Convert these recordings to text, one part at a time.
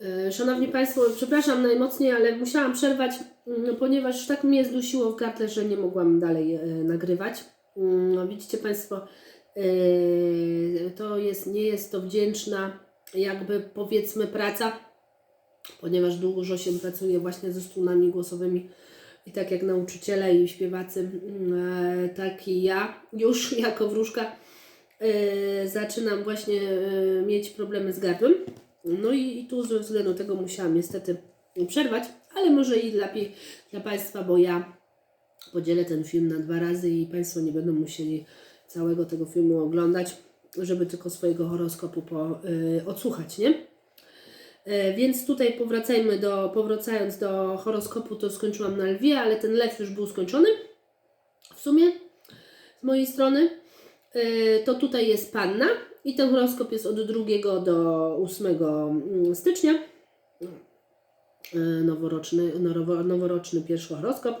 E, Szanowni Państwo, przepraszam najmocniej, ale musiałam przerwać, mm, ponieważ tak mnie zdusiło w gardle, że nie mogłam dalej e, nagrywać. Mm, No, widzicie Państwo, e, to jest, nie jest to wdzięczna, jakby powiedzmy, praca, ponieważ dużo się pracuje właśnie ze strunami głosowymi. I tak jak nauczyciele i śpiewacy, mm, tak i ja już jako wróżka zaczynam właśnie mieć problemy z gardłem. No i, i tu ze względu tego musiałam niestety przerwać, ale może i lepiej dla Państwa, bo ja podzielę ten film na dwa razy i Państwo nie będą musieli całego tego filmu oglądać, żeby tylko swojego horoskopu po, y, odsłuchać, nie? E, Więc tutaj powracajmy do, powracając do horoskopu, to skończyłam na lwie, ale ten lew już był skończony w sumie z mojej strony. E, To tutaj jest panna i ten horoskop jest od 2 do 8 mm, stycznia. E, Noworoczny, noworoczny pierwszy horoskop.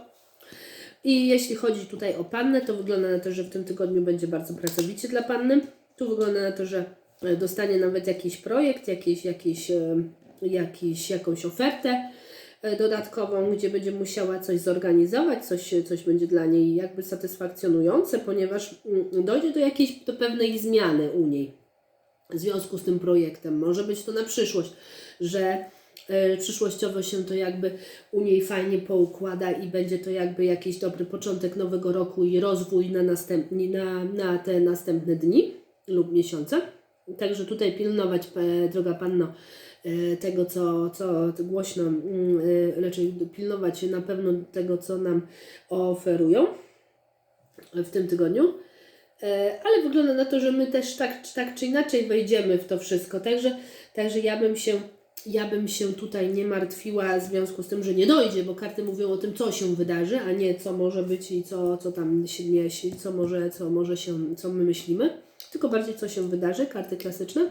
I jeśli chodzi tutaj o pannę, to wygląda na to, że w tym tygodniu będzie bardzo pracowicie dla panny. Tu wygląda na to, że e, dostanie nawet jakiś projekt, jakiś, jakiś, e, jakiś, jakąś ofertę dodatkową, gdzie będzie musiała coś zorganizować, coś, coś będzie dla niej jakby satysfakcjonujące, ponieważ mm, dojdzie do jakiejś do pewnej zmiany u niej w związku z tym projektem. Może być to na przyszłość, że e, przyszłościowo się to jakby u niej fajnie poukłada i będzie to jakby jakiś dobry początek nowego roku i rozwój na, następni, na, na te następne dni lub miesiące. Także tutaj pilnować, e, droga panno, e, tego, co, co głośno, mm, e, raczej pilnować na pewno tego, co nam oferują w tym tygodniu. E, ale wygląda na to, że my też tak, tak czy inaczej wejdziemy w to wszystko. Także, także ja bym się ja bym się tutaj nie martwiła w związku z tym, że nie dojdzie, bo karty mówią o tym, co się wydarzy, a nie co może być i co, co tam się nie, co może, co może się, co my myślimy, tylko bardziej co się wydarzy, karty klasyczne.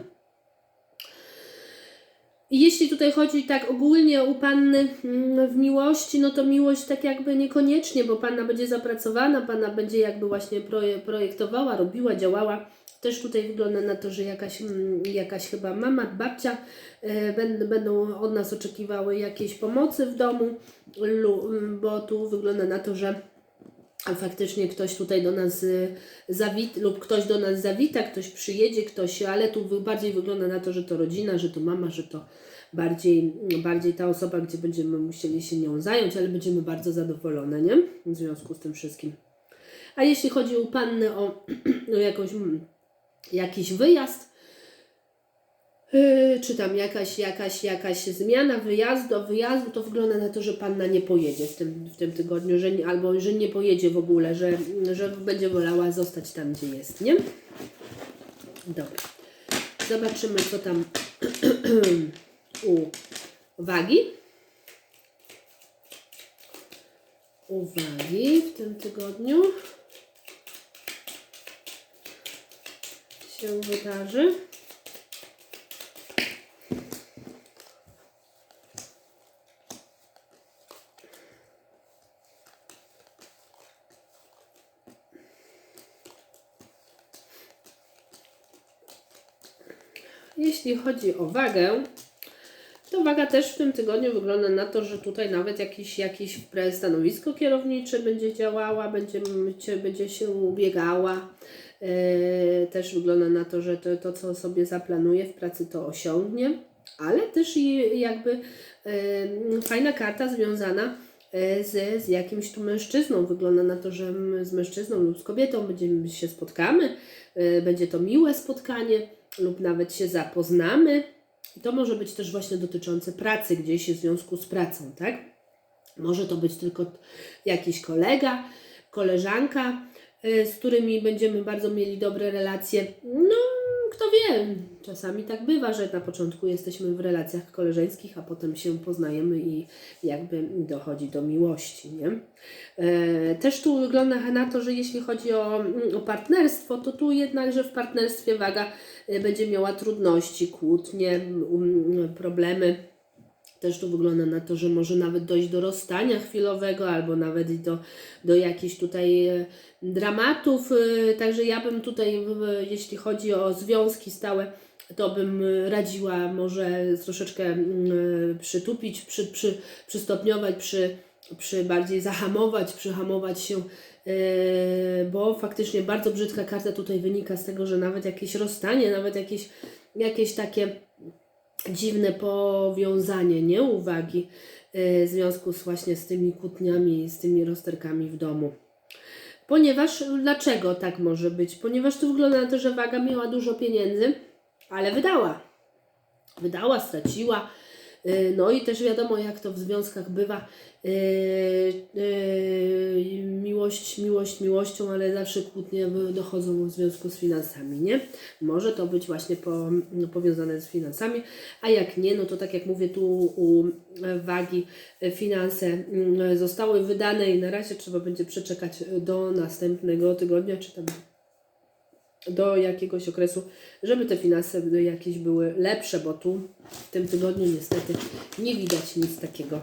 Jeśli tutaj chodzi tak ogólnie u panny mm, w miłości, no to miłość tak jakby niekoniecznie, bo panna będzie zapracowana, panna będzie jakby właśnie proje, projektowała, robiła, działała. Też tutaj wygląda na to, że jakaś, mm, jakaś chyba mama, babcia e, będą, od nas oczekiwały jakiejś pomocy w domu, bo tu wygląda na to, że faktycznie ktoś tutaj do nas y, zawita, lub ktoś do nas zawita, ktoś przyjedzie, ktoś, ale tu bardziej wygląda na to, że to rodzina, że to mama, że to bardziej, bardziej ta osoba, gdzie będziemy musieli się nią zająć, ale będziemy bardzo zadowolone, nie? W związku z tym wszystkim. A jeśli chodzi u Panny o, o jakąś, mm, jakiś wyjazd, Yy, czy tam jakaś, jakaś, jakaś zmiana wyjazdu, wyjazdu, to wygląda na to, że panna nie pojedzie w tym, w tym tygodniu, że albo że nie pojedzie w ogóle, że, że będzie wolała zostać tam, gdzie jest, nie? Dobra. Zobaczymy, co tam u wagi. Uwagi w tym tygodniu się wydarzy. Jeśli chodzi o wagę, to waga też w tym tygodniu wygląda na to, że tutaj nawet jakiś, jakiś stanowisko kierownicze będzie działała, będzie, będzie- się ubiegała. Yy, też wygląda na to, że to, to, co sobie zaplanuje w pracy, to osiągnie, ale też i jakby yy, fajna karta związana yy, z, z jakimś tu mężczyzną. Wygląda na to, że z mężczyzną lub z kobietą będziemy się spotkamy, będzie to miłe spotkanie lub nawet się zapoznamy. To może być też właśnie dotyczące pracy gdzieś w związku z pracą, tak? Może to być tylko jakiś kolega, koleżanka, y, z którymi będziemy bardzo mieli dobre relacje. No, wie, czasami tak bywa, że na początku jesteśmy w relacjach koleżeńskich, a potem się poznajemy i jakby dochodzi do miłości, nie? E, Też tu wygląda na to, że jeśli chodzi o, o partnerstwo, to tu jednakże w partnerstwie waga e, będzie miała trudności, kłótnie, problemy. Też tu wygląda na to, że może nawet dojść do rozstania chwilowego, albo nawet do, do jakichś tutaj e, dramatów. e, Także ja bym tutaj, jeśli chodzi o związki stałe, to bym y, radziła może troszeczkę mm, przytupić, przy, przy, przystopniować, przy, przy bardziej zahamować, przyhamować się, bo faktycznie bardzo brzydka karta tutaj wynika z tego, że nawet jakieś rozstanie, nawet jakieś, jakieś takie dziwne powiązanie, nie uwagi yy, w związku z właśnie z tymi kłótniami, z tymi rozterkami w domu. Ponieważ, dlaczego tak może być? Ponieważ tu wygląda na to, że waga miała dużo pieniędzy, ale wydała. Wydała, straciła. Yy, No i też wiadomo, jak to w związkach bywa. Yy, yy, miłość, miłość, miłością, ale zawsze kłótnie dochodzą w związku z finansami, nie? Może to być właśnie po, no, powiązane z finansami, a jak nie, no to tak jak mówię, tu u wagi finanse mm, zostały wydane i na razie trzeba będzie przeczekać do następnego tygodnia, czy tam do jakiegoś okresu, żeby te finanse jakieś były lepsze, bo tu w tym tygodniu niestety nie widać nic takiego.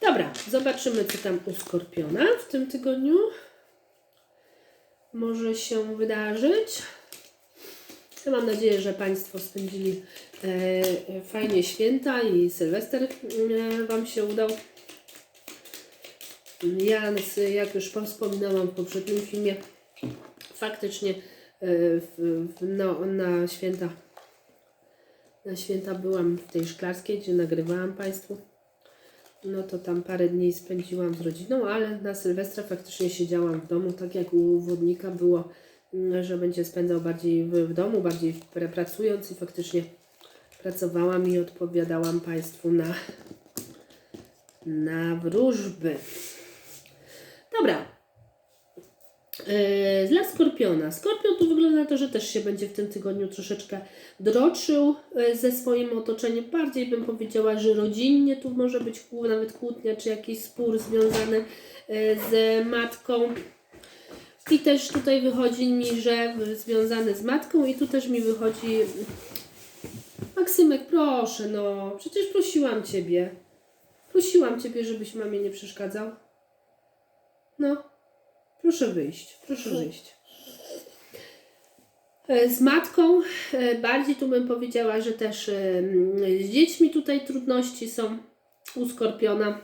Dobra, zobaczymy co tam u Skorpiona w tym tygodniu może się wydarzyć. Ja mam nadzieję, że Państwo spędzili e, fajnie święta i Sylwester e, Wam się udał. Ja, jak już wspominałam w poprzednim filmie, faktycznie e, no, na święta na święta byłam w tej szklarskiej, gdzie nagrywałam Państwu. No to tam parę dni spędziłam z rodziną, ale na Sylwestra faktycznie siedziałam w domu, tak jak u wodnika było, mm, że będzie spędzał bardziej w, w domu, bardziej pracując i faktycznie pracowałam i odpowiadałam Państwu na, na wróżby. Dobra, Dla Skorpiona. Skorpion tu wygląda na to, że też się będzie w tym tygodniu troszeczkę droczył yy, ze swoim otoczeniem. Bardziej bym powiedziała, że rodzinnie tu może być nawet kłótnia, czy jakiś spór związany yy, z matką. I też tutaj wychodzi mi, że związany z matką i tu też mi wychodzi Maksymek, proszę, no, przecież prosiłam Ciebie. Prosiłam Ciebie, żebyś mamie nie przeszkadzał. No. Proszę wyjść, proszę wyjść. E, Z matką e, bardziej tu bym powiedziała, że też e, z dziećmi tutaj trudności są u Skorpiona.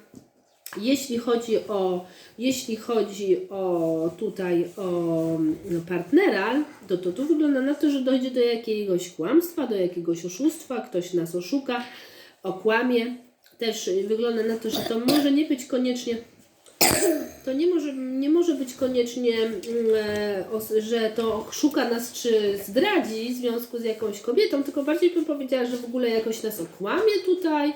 Jeśli chodzi o, jeśli chodzi o tutaj o partnera, to, to tu wygląda na to, że dojdzie do jakiegoś kłamstwa, do jakiegoś oszustwa, ktoś nas oszuka, okłamie. Też wygląda na to, że to może nie być koniecznie to nie może, nie może być koniecznie, mm, e, że to szuka nas czy zdradzi w związku z jakąś kobietą, tylko bardziej bym powiedziała, że w ogóle jakoś nas okłamie tutaj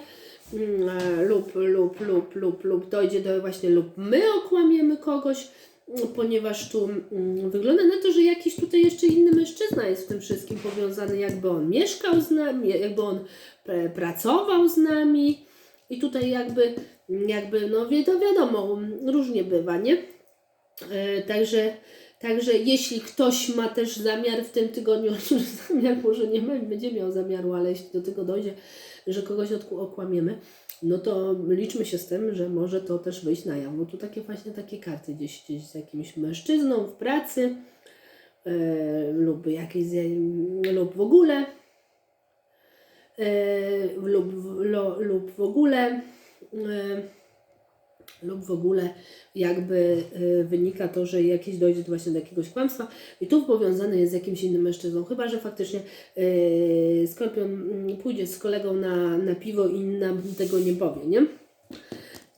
mm, e, lub, lub, lub, lub, lub dojdzie do właśnie lub my okłamiemy kogoś, mm, ponieważ tu mm, wygląda na to, że jakiś tutaj jeszcze inny mężczyzna jest w tym wszystkim powiązany, jakby on mieszkał z nami, jakby on e, pracował z nami. I tutaj jakby, jakby no to wiadomo, różnie bywa, nie? E, Także, także jeśli ktoś ma też zamiar w tym tygodniu, zamiar może nie będzie miał zamiaru, ale jeśli do tego dojdzie, że kogoś okłamiemy, no to liczmy się z tym, że może to też wyjść na jaw. Bo tu takie właśnie takie karty gdzieś, gdzieś z jakimś mężczyzną w pracy e, lub jakieś z- lub w ogóle e, lub, lo, lub w ogóle lub w ogóle jakby e, wynika to, że jakieś dojdzie do właśnie do jakiegoś kłamstwa. I tu powiązany jest z jakimś innym mężczyzną, chyba że faktycznie e, Skorpion mm, pójdzie z kolegą na, na piwo i nam tego nie powie, nie?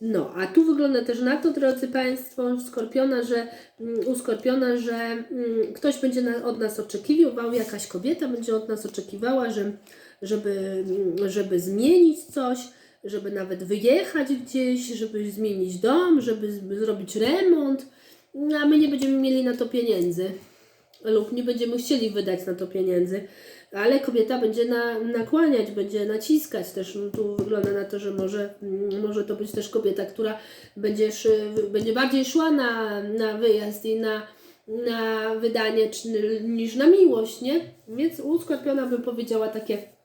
No, a tu wygląda też na to, drodzy Państwo, Skorpiona, że mm, u Skorpiona, że mm, ktoś będzie na, od nas oczekiwał, jakaś kobieta będzie od nas oczekiwała, że, żeby, żeby zmienić coś, żeby nawet wyjechać gdzieś, żeby zmienić dom, żeby zrobić remont, no, a my nie będziemy mieli na to pieniędzy lub nie będziemy chcieli wydać na to pieniędzy, ale kobieta będzie na, nakłaniać, będzie naciskać też. No, tu wygląda na to, że może, mm, może to być też kobieta, która będzie, będzie bardziej szła na, na wyjazd i na, na wydanie czy, niż na miłość, nie? Więc u Skorpiona bym powiedziała takie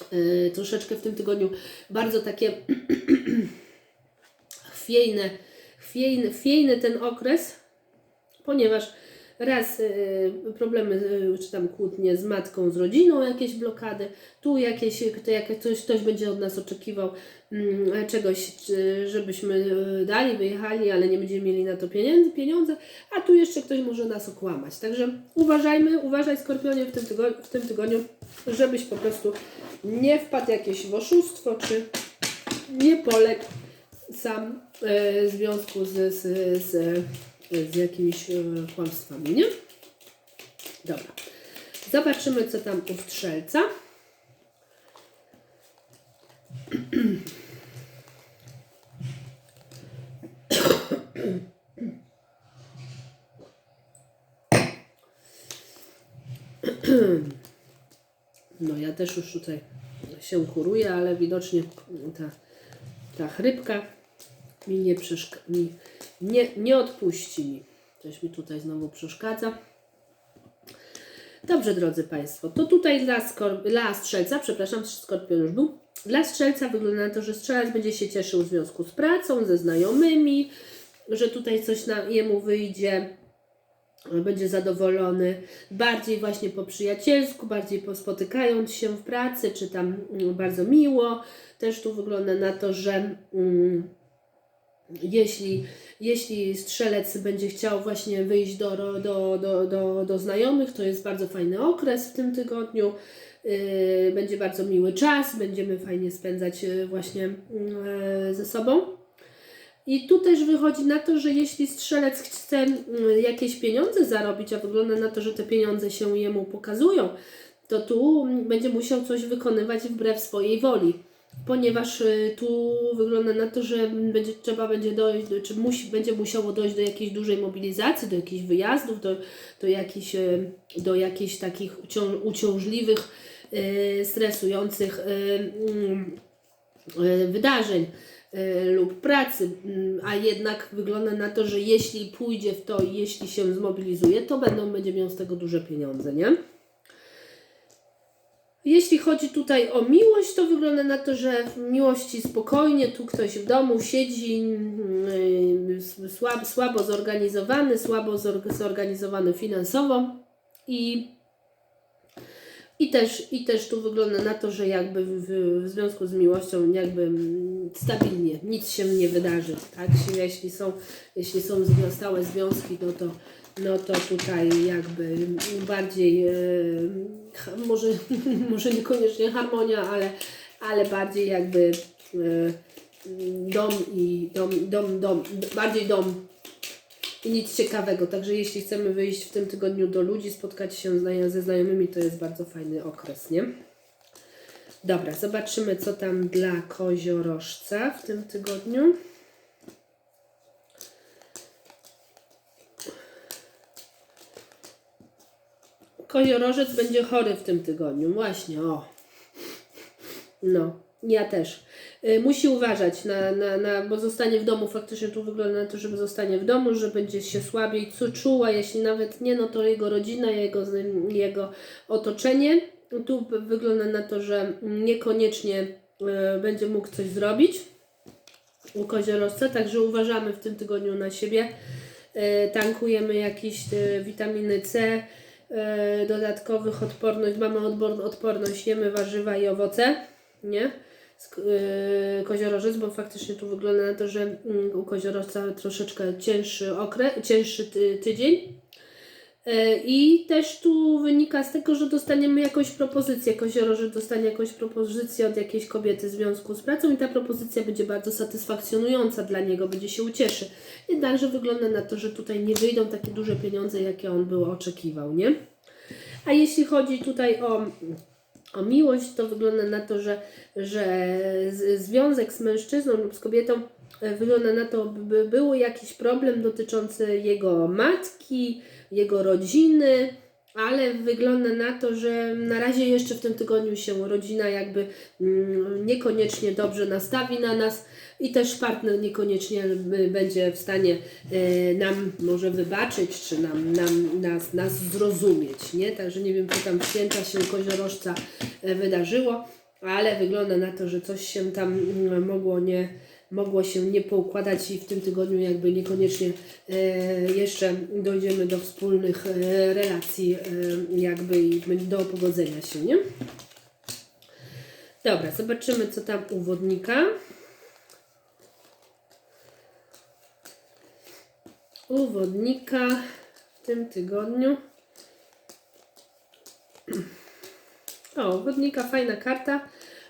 e, troszeczkę w tym tygodniu bardzo takie chwiejne, chwiejny, chwiejny ten okres, ponieważ raz y, problemy, y, czy tam kłótnie z matką, z rodziną, jakieś blokady, tu jakieś, to jak ktoś, ktoś będzie od nas oczekiwał mm, czegoś, żebyśmy y, dali, wyjechali, ale nie będziemy mieli na to pieniędzy, pieniądze, a tu jeszcze ktoś może nas okłamać. Także uważajmy, uważaj Skorpionie w tym tygodniu, w tym tygodniu żebyś po prostu nie wpadł jakieś w oszustwo, czy nie poległ sam w związku z, z, z, z jakimiś e, kłamstwami, nie? Dobra. Zobaczymy, co tam u strzelca. No ja też już tutaj się kuruję, ale widocznie ta, ta chrypka mi nie, przeszk- mi nie, nie odpuści mi. Coś mi tutaj znowu przeszkadza. Dobrze, drodzy Państwo, to tutaj dla, skor- dla strzelca, przepraszam, skorpion już był, dla strzelca wygląda na to, że strzelec będzie się cieszył w związku z pracą, ze znajomymi, że tutaj coś na, jemu wyjdzie, będzie zadowolony bardziej właśnie po przyjacielsku, bardziej po spotykając się w pracy, czy tam mm, bardzo miło. Też tu wygląda na to, że mm, jeśli, jeśli strzelec będzie chciał właśnie wyjść do, do, do, do, do znajomych, to jest bardzo fajny okres w tym tygodniu. Yy, będzie bardzo miły czas, będziemy fajnie spędzać yy, właśnie yy, ze sobą. I tu też wychodzi na to, że jeśli strzelec chce jakieś pieniądze zarobić, a wygląda na to, że te pieniądze się jemu pokazują, to tu będzie musiał coś wykonywać wbrew swojej woli. Ponieważ y, tu wygląda na to, że będzie, trzeba będzie dojść, do- czy musi, będzie musiało dojść do jakiejś dużej mobilizacji, do jakichś wyjazdów, do, do jakichś, y, do jakichś takich ucią, uciążliwych, y, stresujących mm, wydarzeń lub pracy, mm, a jednak wygląda na to, że jeśli pójdzie w to i jeśli się zmobilizuje, to będą, będzie miał z tego duże pieniądze, nie? Jeśli chodzi tutaj o miłość, to wygląda na to, że w miłości spokojnie, tu ktoś w domu siedzi, yy, słabo, słabo zorganizowany, słabo zorg- zorganizowany finansowo i, i, też, i też tu wygląda na to, że jakby w, w związku z miłością jakby mm, stabilnie, nic się nie wydarzy, tak? Jeśli są, jeśli są stałe związki, no to, no to tutaj jakby bardziej, e, może, może niekoniecznie harmonia, ale, ale bardziej jakby e, dom i dom, dom, dom, bardziej dom i nic ciekawego. Także jeśli chcemy wyjść w tym tygodniu do ludzi, spotkać się ze znajomymi, to jest bardzo fajny okres, nie? Dobra, zobaczymy co tam dla koziorożca w tym tygodniu. Koziorożec będzie chory w tym tygodniu. Właśnie, o. No, ja też. Y, Musi uważać, na, na, na, bo zostanie w domu. Faktycznie tu wygląda na to, że zostanie w domu, że będzie się słabiej cu- czuła. Jeśli nawet nie, no to jego rodzina, jego, jego otoczenie. Tu wygląda na to, że niekoniecznie y, będzie mógł coś zrobić u koziorożca, także uważamy w tym tygodniu na siebie. E, tankujemy jakieś witaminy C, dodatkowych odporność, mamy odporność, jemy warzywa i owoce, nie? E, koziorożec, bo faktycznie tu wygląda na to, że mm, u koziorożca troszeczkę cięższy okres, cięższy ty, tydzień. E, I też tu wynika z tego, że dostaniemy jakąś propozycję. Koziorożec dostanie jakąś propozycję od jakiejś kobiety w związku z pracą i ta propozycja będzie bardzo satysfakcjonująca dla niego, będzie się ucieszy. Jednakże wygląda na to, że tutaj nie wyjdą takie duże pieniądze, jakie on był oczekiwał, nie? A jeśli chodzi tutaj o, o miłość, to wygląda na to, że, że związek z mężczyzną lub z kobietą e, wygląda na to, by był jakiś problem dotyczący jego matki, jego rodziny, ale wygląda na to, że na razie jeszcze w tym tygodniu się rodzina jakby mm, niekoniecznie dobrze nastawi na nas i też partner niekoniecznie będzie w stanie y, nam może wybaczyć, czy nam, nam nas, nas zrozumieć, nie? Także nie wiem, co tam święta się koziorożca e, wydarzyło, ale wygląda na to, że coś się tam mm, mogło nie, mogło się nie poukładać i w tym tygodniu jakby niekoniecznie e, jeszcze dojdziemy do wspólnych e, relacji, e, jakby i do pogodzenia się, nie? Dobra, zobaczymy co tam u wodnika. U wodnika w tym tygodniu. O, wodnika fajna karta.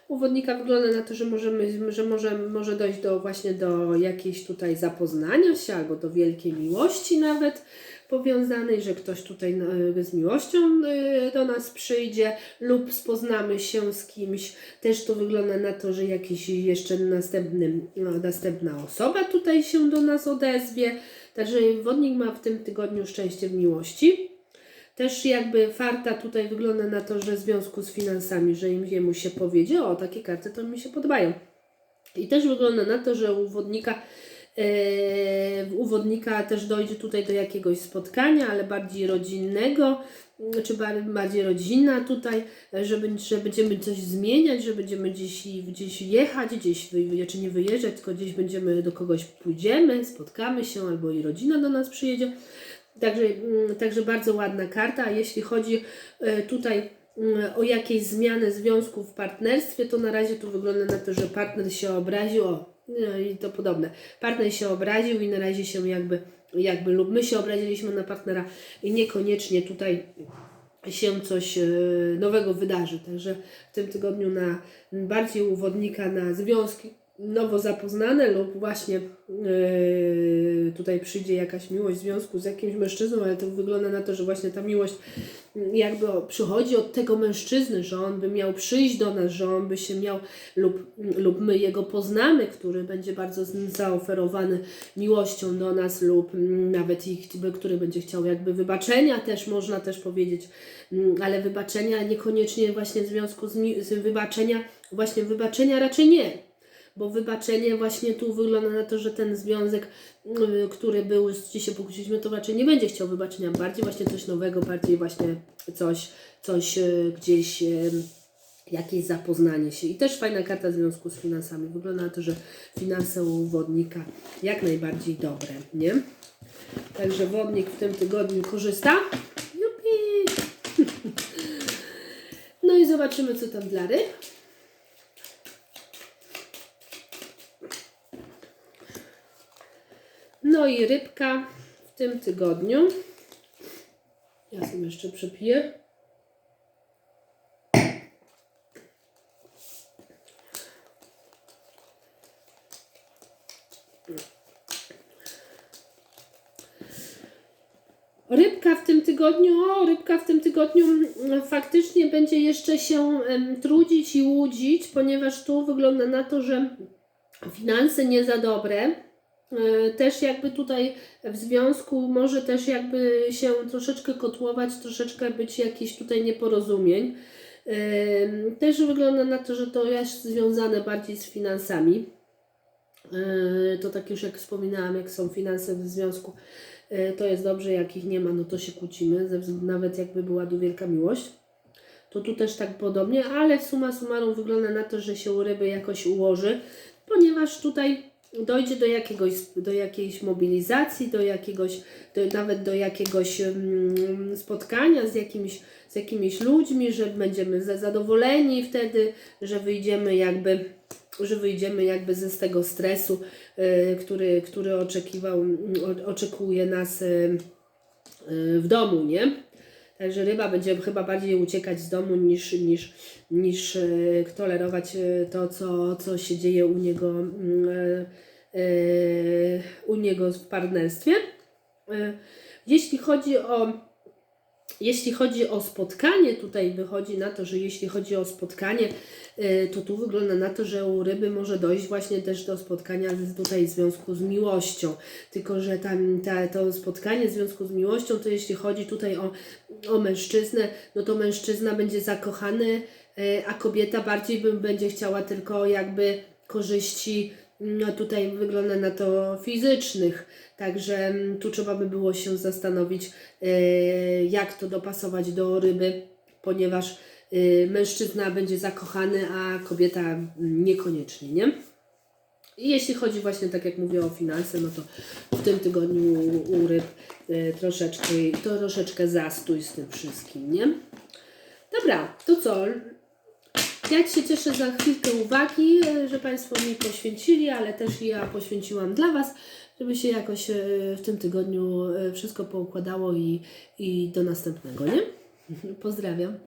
U wodnika wygląda na to, że możemy, że może, może dojść do właśnie do jakiejś tutaj zapoznania się albo do wielkiej miłości nawet powiązanej, że ktoś tutaj no, z miłością y, do nas przyjdzie lub spoznamy się z kimś. Też to wygląda na to, że jakiś jeszcze następny, no, następna osoba tutaj się do nas odezwie. Także wodnik ma w tym tygodniu szczęście w miłości. Też jakby farta tutaj wygląda na to, że w związku z finansami, że im jemu się powiedzie, o takie karty to mi się podobają. I też wygląda na to, że u wodnika, e, u wodnika też dojdzie tutaj do jakiegoś spotkania, ale bardziej rodzinnego, mm, czy bar- bardziej rodzinna tutaj, że, będzie- że będziemy coś zmieniać, że będziemy gdzieś, gdzieś jechać, gdzieś wy, czy nie wyjeżdżać, tylko gdzieś będziemy do kogoś pójdziemy, spotkamy się, albo i rodzina do nas przyjedzie. Także, mm, także bardzo ładna karta. A jeśli chodzi e, tutaj mm, o jakieś zmiany związków w partnerstwie, to na razie tu wygląda na to, że partner się obraził. O, i to podobne. Partner się obraził i na razie się jakby, jakby lub my się obraziliśmy na partnera i niekoniecznie tutaj się coś e, nowego wydarzy. Także w tym tygodniu na bardziej uwodnika na związki nowo zapoznane lub właśnie yy, tutaj przyjdzie jakaś miłość w związku z jakimś mężczyzną, ale to wygląda na to, że właśnie ta miłość mm, jakby przychodzi od tego mężczyzny, że on by miał przyjść do nas, że on by się miał lub, lub my jego poznamy, który będzie bardzo zaoferowany miłością do nas lub mm, nawet ich, który będzie chciał jakby wybaczenia też można też powiedzieć, Mm, ale wybaczenia niekoniecznie właśnie w związku z, z wybaczenia, właśnie wybaczenia raczej nie bo wybaczenie właśnie tu wygląda na to, że ten związek, y, który był, gdzie się pokłóciliśmy, to raczej nie będzie chciał wybaczenia, bardziej właśnie coś nowego, bardziej właśnie coś, coś y, gdzieś, y, jakieś zapoznanie się. I też fajna karta w związku z finansami. Wygląda na to, że finanse u wodnika jak najbardziej dobre, nie? Także wodnik w tym tygodniu korzysta. Jupi! No i zobaczymy, co tam dla ryb. No i rybka w tym tygodniu. Ja sobie jeszcze przepiję. Rybka w tym tygodniu, o, rybka w tym tygodniu mm, faktycznie będzie jeszcze się trudzić i łudzić, ponieważ tu wygląda na to, że finanse nie za dobre. E, Też jakby tutaj w związku może też jakby się troszeczkę kotłować, troszeczkę być jakieś tutaj nieporozumień. E, Też wygląda na to, że to jest związane bardziej z finansami. E, To tak już jak wspominałam, jak są finanse w związku, to jest dobrze, jak ich nie ma, no to się kłócimy, nawet jakby była tu wielka miłość. To tu też tak podobnie, ale suma summarum wygląda na to, że się u ryby jakoś ułoży, ponieważ tutaj dojdzie do jakiegoś, do jakiejś mobilizacji, do jakiegoś, do, nawet do jakiegoś mm, spotkania z, jakimś, z jakimiś ludźmi, że będziemy za- zadowoleni wtedy, że wyjdziemy jakby że wyjdziemy jakby ze z tego stresu, y, który, który oczekiwał, mm, o- oczekuje nas y, y, w domu, nie? Także ryba będzie chyba bardziej uciekać z domu niż, niż, niż y, tolerować y, to, co, co się dzieje u niego, mm, y, u niego w partnerstwie. Jeśli chodzi o jeśli chodzi o spotkanie, tutaj wychodzi na to, że jeśli chodzi o spotkanie, y, to tu wygląda na to, że u ryby może dojść właśnie też do spotkania z, tutaj w związku z miłością. Tylko, że tam ta, to spotkanie w związku z miłością, to jeśli chodzi tutaj o, o mężczyznę, no to mężczyzna będzie zakochany, y, a kobieta bardziej będzie chciała tylko jakby korzyści no tutaj wygląda na to fizycznych, także mm, tu trzeba by było się zastanowić, e, jak to dopasować do ryby, ponieważ e, mężczyzna będzie zakochany, a kobieta mm, niekoniecznie, nie? I jeśli chodzi właśnie, tak jak mówię o finanse, no to w tym tygodniu u, ryb e, troszeczkę, troszeczkę zastój z tym wszystkim, nie? Dobra, to co? Ja się cieszę za chwilkę uwagi, e, że Państwo mi poświęcili, ale też ja poświęciłam dla Was, żeby się jakoś e, w tym tygodniu e, wszystko poukładało i, i do następnego, nie? Pozdrawiam.